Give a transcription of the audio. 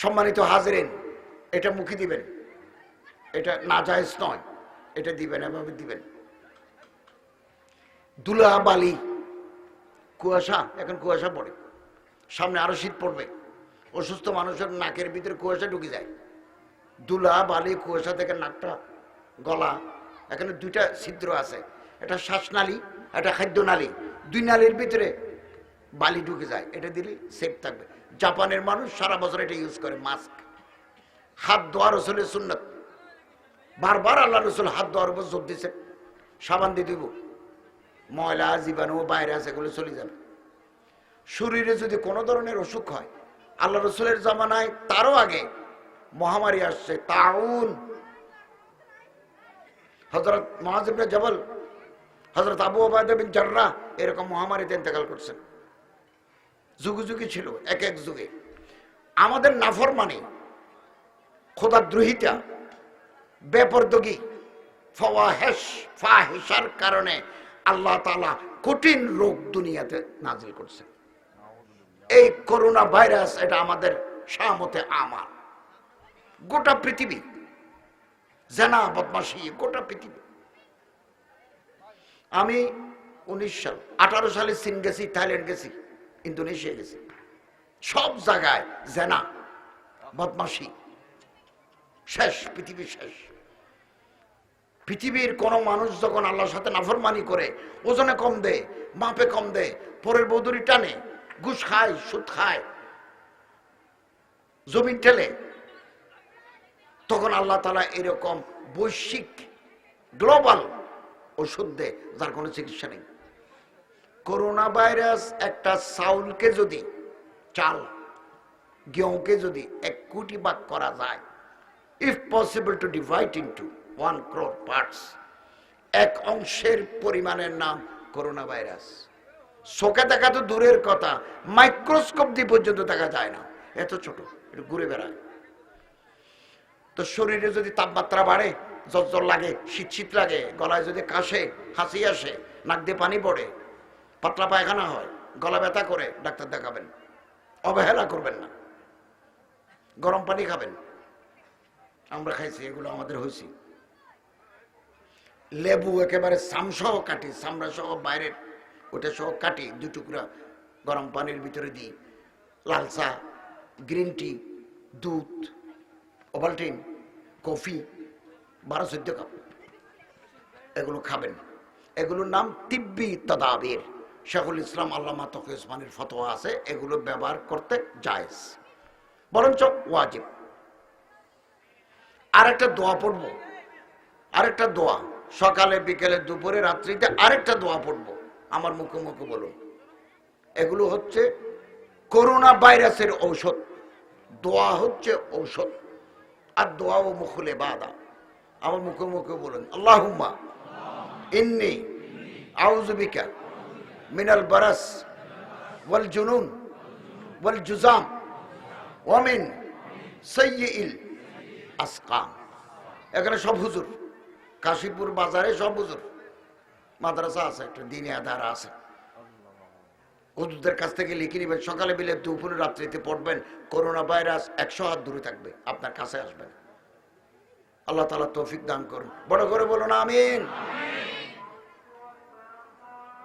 সম্মানিত হাজরেন, এটা মুখে দিবেন। এটা না জায়েজ নয়, এটা দিবেন, এভাবে দিবেন। দুলা বালি, কুয়াশা, এখন কুয়াশা পড়ে। সামনে আরও শীত পড়বে। অসুস্থ মানুষের নাকের ভিতরে কুয়াশা ঢুকে যায়। দুলা বালি, কুয়াশা থেকে নাকটা গলা, এখানে দুইটা ছিদ্র আছে। এটা শ্বাসনালী এটা খাদ্যনালী দুই নালীর ভিতরে বালি ঢুকে যায়। এটা দিলে সেফ থাকবে। জাপানের মানুষ সারা বছর এটা ইউজ করে মাস্ক হাত ধোয়া রসুলের সুন্নত। বারবার আল্লাহ রসুল হাত ধোয়ার উপর জোর দিছে সাবান দিয়ে দিব। ময়লা, জীবাণু ভাইরাস এগুলো চলে যাবে। শরীরে যদি কোনো ধরনের অসুখ হয়, আল্লাহ রসুলের জামানায় তারও আগে মহামারী আসছে। তাউন। হজরত মহাজিবনে জবল হজরত আবু আবাদ বিন জার্রা এরকম মহামারীতে ইন্তেকাল করছেন। যুগে যুগে ছিল, এক এক যুগে। আমাদের নাফর মানে খোদাদ্রোহিতা বেপরদগি, ফওয়াহেশ ফাহিসার কারণে আল্লাহ তালা কঠিন রোগ দুনিয়াতে নাজিল করছে। এই করোনা ভাইরাস এটা আমাদের সামতে আমার। গোটা পৃথিবী, জেনা বদমাসি গোটা পৃথিবী। আমি উনিশ সাল, আঠারো সালে চীন গেছি, থাইল্যান্ড গেছি। ইন্দোনেশিয়া গেছি। সব জায়গায় জেনা বদমাসি শেষ, পৃথিবী শেষ। পৃথিবীর কোন মানুষ যখন আল্লাহর সাথে নাফরমানি করে, ওজনে কম দেয় মাপে কম দেয় পরের বৌদুরি টানে, ঘুষ খায়, সুদ খায়, জমিন ঠেলে, তখন আল্লাহ তালা এরকম বৈশ্বিক, গ্লোবাল ওষুধ দেয় যার কোনো চিকিৎসা নেই। করোনা ভাইরাস একটা চাউলকে যদি, চাল গেঁকে যদি এক কোটি ভাগ করা যায় if possible to divide into one crore parts এক অংশের পরিমাণের নাম করোনা ভাইরাস চোখে দেখা তো দূরের কথা মাইক্রোস্কোপ দিয়ে পর্যন্ত দেখা যায় না এত ছোট, একটু ঘুরে বেড়ায়। তো শরীরে যদি তাপমাত্রা বাড়ে জ্বর লাগে শীত শীত লাগে, গলায় যদি কাশে, হাসি আসে, নাক দিয়ে পানি পড়ে পাতলা পায়খানা হয়, গলা ব্যথা করে ডাক্তার দেখাবেন, অবহেলা করবেন না, গরম পানি খাবেন। আমরা খাইছি, এগুলো আমাদের হয়েছি লেবু একেবারে সামসহ কাটি চামড়া সহ বাইরের ওটা সহ কাটি, দু টুকরা গরম পানির ভিতরে দিই। লাল চা, গ্রিন টি, দুধ ওভালটিন কফি, বারো চোদ্দ কাপ। এগুলো খাবেন। এগুলোর নাম তিব্বি তদাবির। শেখুল ইসলাম আল্লামা তকি ওসমানের ফতোয়া আছে, এগুলো ব্যবহার করতে জায়েজ। বরঞ্চ ওয়াজিব। আরেকটা দোয়া পড়ব, আরেকটা দোয়া। সকালে, বিকেলে, দুপুরে, রাত্রিতে আরেকটা দোয়া পড়ব। আমার মুখে মুখে বলুন। এগুলো হচ্ছে করোনা ভাইরাসের ঔষধ। দোয়া হচ্ছে ঔষধ। আর দোয়া ও মুখলে বাদা আমার মুখে মুখে বলুন, আল্লাহুম্মা, ইন্নি আউজুবিকা মিনাল বারাস, ওয়াল জুনুন, ওয়াল জুজাম ওয়ামিন সৈয়িল আসকাম। এখানে সব হুজুর, কাশীপুর বাজারে সব হুজুর। মাদ্রাসা আছে, একটা দিনে আধার আছে। হুজুরদের কাছ থেকে লিখে নিবেন, সকালে বিলে দুপুরে, রাত্রিতে পড়বেন, করোনা ভাইরাস একশো হাত দূরে থাকবে, আপনার কাছে আসবেন আল্লাহ তালা তৌফিক দান করুন। বড় করে বলুন, আমিন।